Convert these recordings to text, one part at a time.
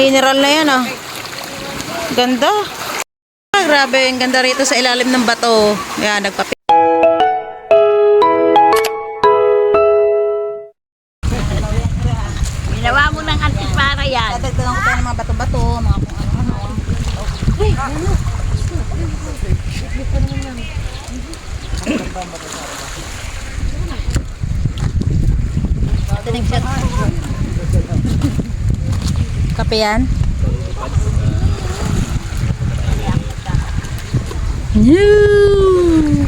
mineral na yan ah. Ganda. Ah, grabe, ang ganda rito sa ilalim ng bato. Yan, nagpapi. Ginawa mo ng antipara yan. Dadagdagan ko ng mga bato-bato, mga kung ano-ano. Kape yan? New!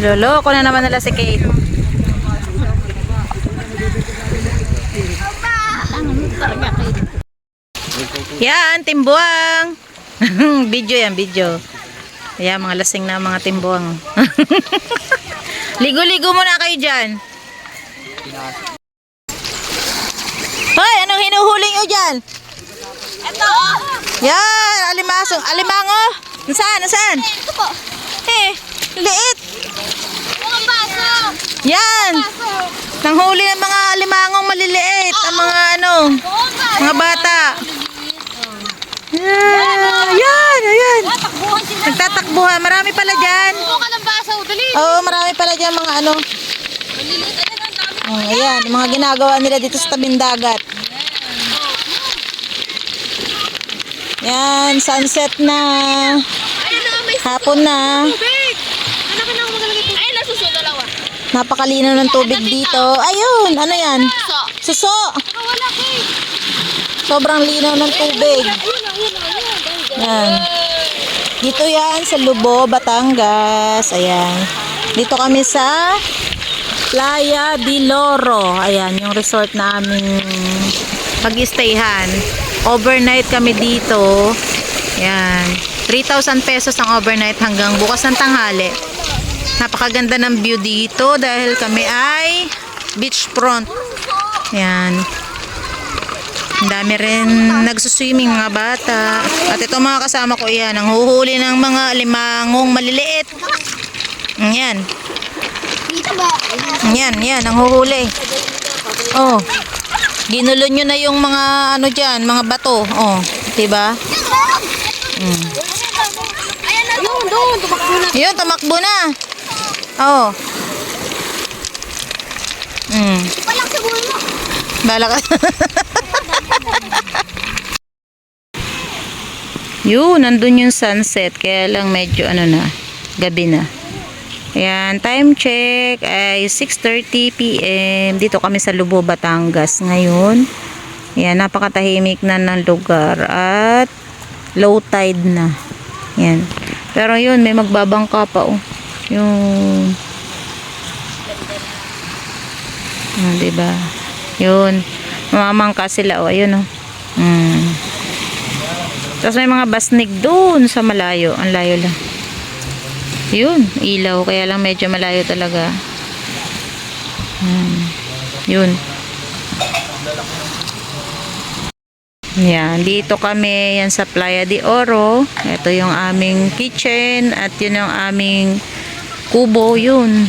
Niloloko na naman nila si Kate. Yan, timbuang. video yan, video. Ayan, mga lasing na mga timbuang. Ligo-ligo muna kayo dyan. Hoy, anong hinuhuli nyo dyan? Ito! Yan, alimasong, alimango. Nasaan, nasaan? Ito po! Eh, liit. Yan. Nanghuli ng mga alimangong maliliit. Ang mga ano, mga bata. Yan, yan, ayan. Nagtatakbuhan. Marami pala dyan. Kuha ka ng baso! Dali! Oo, marami pala dyan mga ano. Maliliit! Oh, ayan, mga ginagawa nila dito sa tabing dagat. Yan, sunset na. Hapon na. tubig! Anak ka na ako magaling ito. Ayun! Nasusunod dalawa! Napakalinaw ng tubig dito. Ayun, ano yan? So! Suso. Eh! Sobrang linaw ng tubig. Yan. Dito yan sa Lubo, Batangas. Ayan. Dito kami sa Playa di Loro. Ayan, yung resort namin pag-stayhan. Overnight kami dito. Ayan. 3,000 pesos ang overnight hanggang bukas ng tanghali. Napakaganda ng view dito dahil kami ay beachfront. Ayan. Ang dami rin nagsuswimming mga bata. At ito mga kasama ko yan, ang huhuli ng mga limangong maliliit. Yan. Yan, yan, ang huhuli. Oh. Ginulo nyo na yung mga ano dyan, mga bato. Oh, 'di ba? Mm. Doon! Doon! Tumakbo na! Yun, tumakbo na. Oh. Mm. Walang siguro mo! Bala ka. Yun, nandun yung sunset. Kaya lang medyo ano na, gabi na. Ayan, time check ay 6.30 p.m. Dito kami sa Lubo, Batangas ngayon. Ayan, napakatahimik na ng lugar at low tide na. Ayan. Pero yun, may magbabangka pa oh. Yung Ah, diba? Yun. Mamamangka sila. O, ayun o. Mm. Tapos may mga basnig doon sa malayo. Ang layo lang. Yun. Ilaw. Kaya lang medyo malayo talaga. Mm. Yun. Yan. Dito kami. Yan sa Playa de Oro. Ito yung aming kitchen. At yun yung aming kubo. Yun.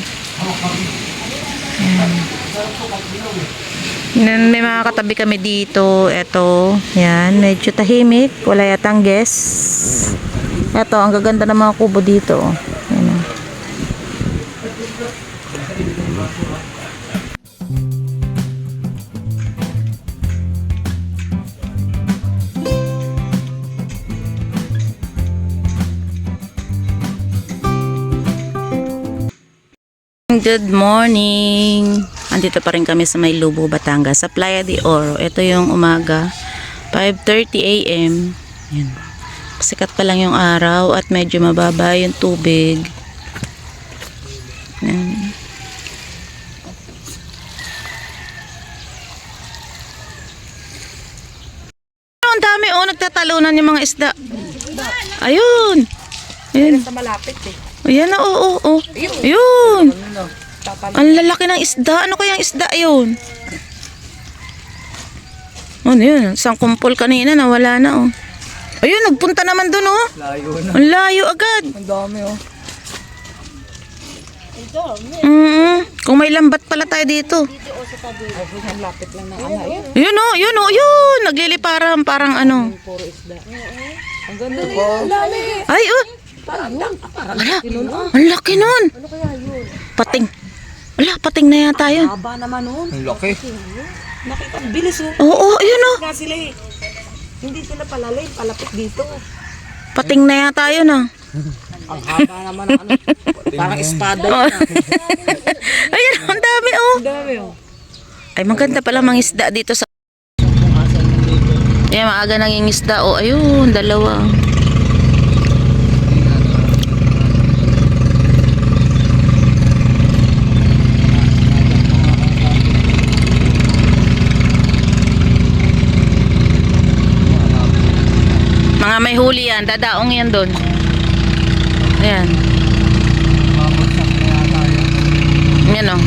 Yan, may mga katabi kami dito. Ito, yan, medyo tahimik. Wala yatang guest. Ito, ang gaganda ng mga kubo dito. Yan, Good morning! Andito pa rin kami sa May Lubo, Batangas, sa Playa de Oro. Ito yung umaga, 5.30 a.m. Yan. Sikat pa lang yung araw at medyo mababa yung tubig. Yan. Ang dami oh, nagtatalunan yung mga isda. Ayun! Ayun. Sa malapit eh. Ayan na, oo, oo. Yun. Ang lalaki ng isda. Ano kayang isda yun? Ano yun? Isang kumpol kanina, nawala na, oh. Ayun, nagpunta naman dun, oh. Layo na. Ang layo agad. Ang dami oh. Mm, kung may lambat pala tayo dito. Yun oh, yun oh, yun. Nagliliparan parang ano. Ang ganda. Ay, oh. Ala, ang laki nun. Pating. Ala, pating na yata yun. Haba naman nun. Ang laki. Nakita, ang bilis oh. Oo, oh, yun oh. Nga sila eh. Hindi sila palalim, palapit dito. Pating na yata yun ah. Ang haba naman ano. Parang espada Oh. yun. Ayan, ang dami oh. Ang dami oh. Ay, maganda pala mga isda dito sa... Yan, maaga naging isda. Oh, ayun, dalawa. Mga may huli yan, dadaong yan doon. Ayan. Yan oh.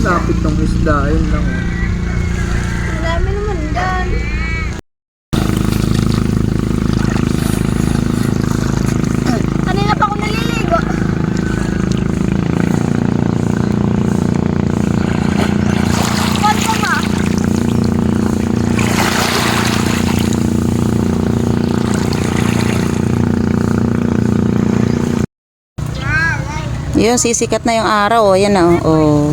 Lapit ng isda. Yun lang oh. Ang dami naman dyan. Kanina pa ako naliligo. Call ko ma. Yun, sisikat na yung araw. Oh, yan na. Oh. oh.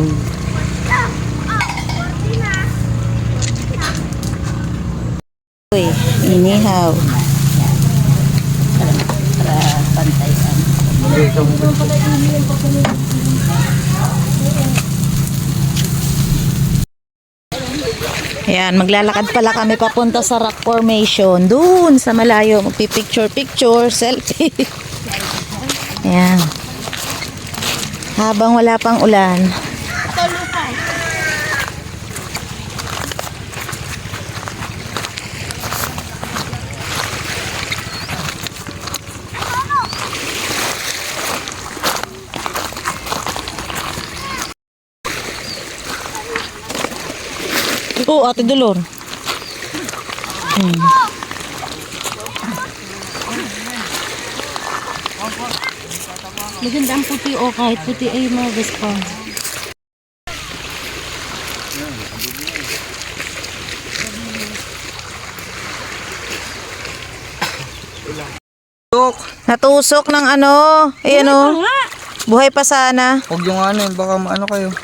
Uy, inihaw. Ayan, maglalakad pala kami papunta sa rock formation. Doon sa malayo, magpipicture-picture, selfie. Ayan. Habang wala pang ulan. Oo, Ate Dolor. Hmm. Maganda ang puti o kahit puti ay mga pa. Tok! Natusok ng ano. Ayan o. Buhay pa sana. Huwag yung ano yun. Baka maano kayo.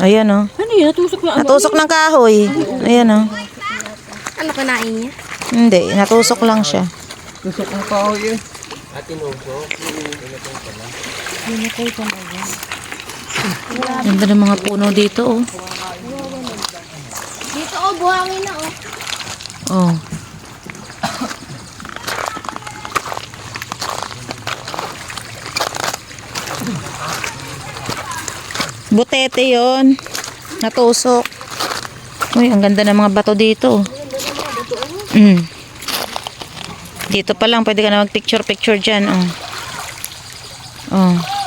Ayan o. Ano yun? Natusok na Natusok ng kahoy. Ayan o. Ano kinain niya? Hindi, natusok lang siya. Tusok ng kahoy eh. Ganda ng mga puno dito oh. Dito oh, buhangin na oh. Oh. Butete yon Natusok. Uy, ang ganda ng mga bato dito. oh. Mm. Dito pa lang, pwede ka na mag-picture-picture dyan. Oh. Oh.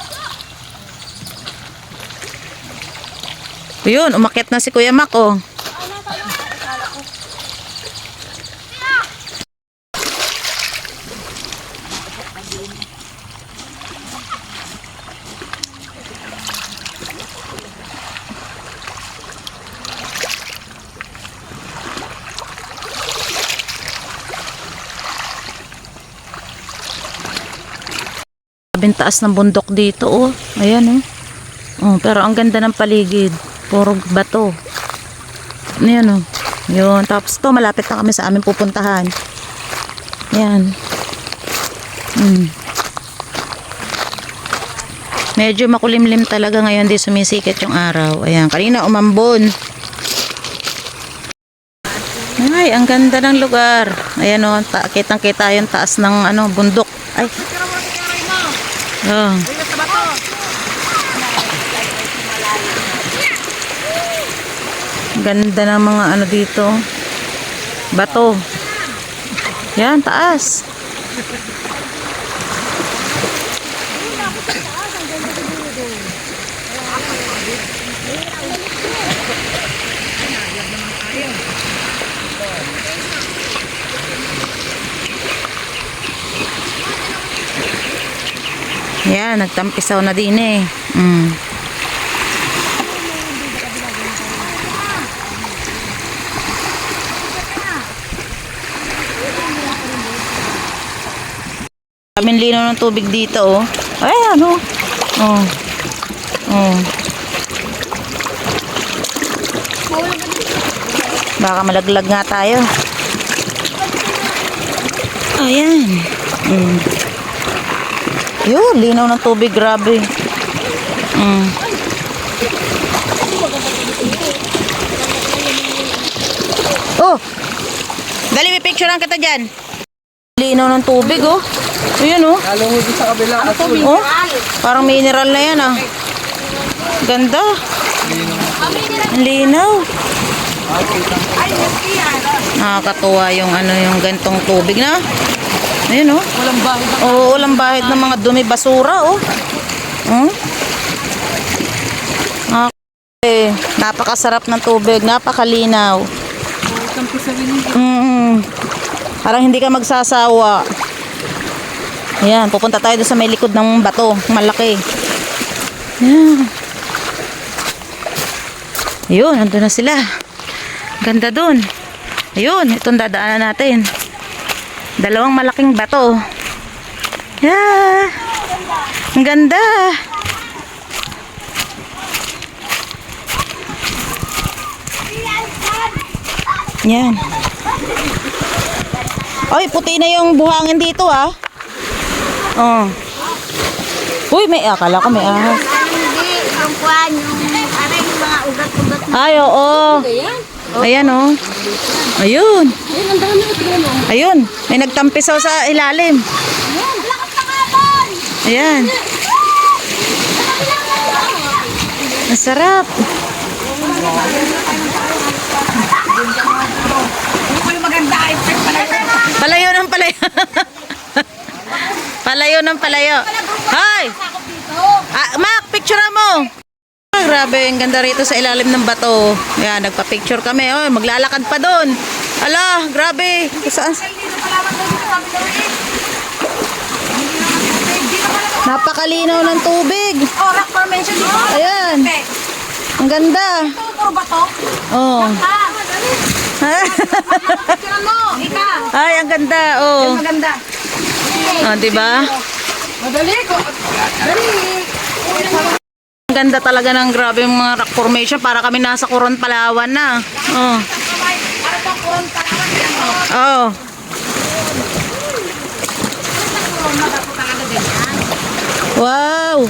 Yun, umakyat na si Kuya Mac, oh. Sabing taas ng bundok dito, oh. Ayan, oh. Oh, pero ang ganda ng paligid. Puro bato. Ayan, oh. Yun. Tapos to, malapit na kami sa aming pupuntahan. Yan. Hmm. Medyo makulimlim talaga ngayon di sumisikat yung araw. Ayan, kanina umambon. Ay, ang ganda ng lugar. Ayan o, ta- kitang kita yung taas ng ano, bundok. Ay. Oh. Ganda ng mga ano dito. Bato. Yan, taas. Yan, nagtampisaw na din eh. Mm. Kaming linaw ng tubig dito, oh. Ay, ano? Oh. Oh. Baka malaglag nga tayo. Ayan. Mm. Yun, linaw ng tubig, grabe. Mm. Oh! Dali, may picturean kita dyan. Linaw ng tubig, oh. Ayan, oh. Lalo mo sa kabila. Aso, Oh, parang mineral na yan ah. Ganda. Ang linaw. Nakakatuwa yung ano yung gantong tubig na. Ayun oh. Walang bahay. Oo, walang bahid ng mga dumi basura oh. Hmm? Ah, eh, napakasarap ng tubig, napakalinaw. Mm, parang hindi ka magsasawa. Ayan, pupunta tayo doon sa may likod ng bato, malaki. Ayun, nandun na sila. Ganda dun. Ayun, itong dadaanan natin. Dalawang malaking bato. Yeah. Ang ganda. Yan. Ay, puti na yung buhangin dito ah. Oh. Uy, may akala ko may ahas. Hindi, ang kwan, yung aray, mga ugat-ugat Ay, oo. Ayan oh. Ayun. Ayun, ang dami tignan mo. Ayun, may nagtampisaw sa ilalim. Ayan. Ang sarap. Palayo palayo. ng palayo. Hoy! Ah, Mac, picture mo. Ah, grabe, ang ganda rito sa ilalim ng bato. Ayan, nagpa-picture kami. Oh, maglalakad pa doon. Ala, grabe. Saan? Napakalinaw ng tubig. Oh, rock formation dito. Ayan. Ang ganda. Puro ba to? Oh. Ah, mo. Ay, ang ganda. Oh. Maganda. Oh, 'di ba? Madali ko. Dali. Ang ganda talaga ng grabe yung mga rock formation para kami nasa Coron Palawan na. Oh. Para to kuron pa naman yan. Oh. Wow.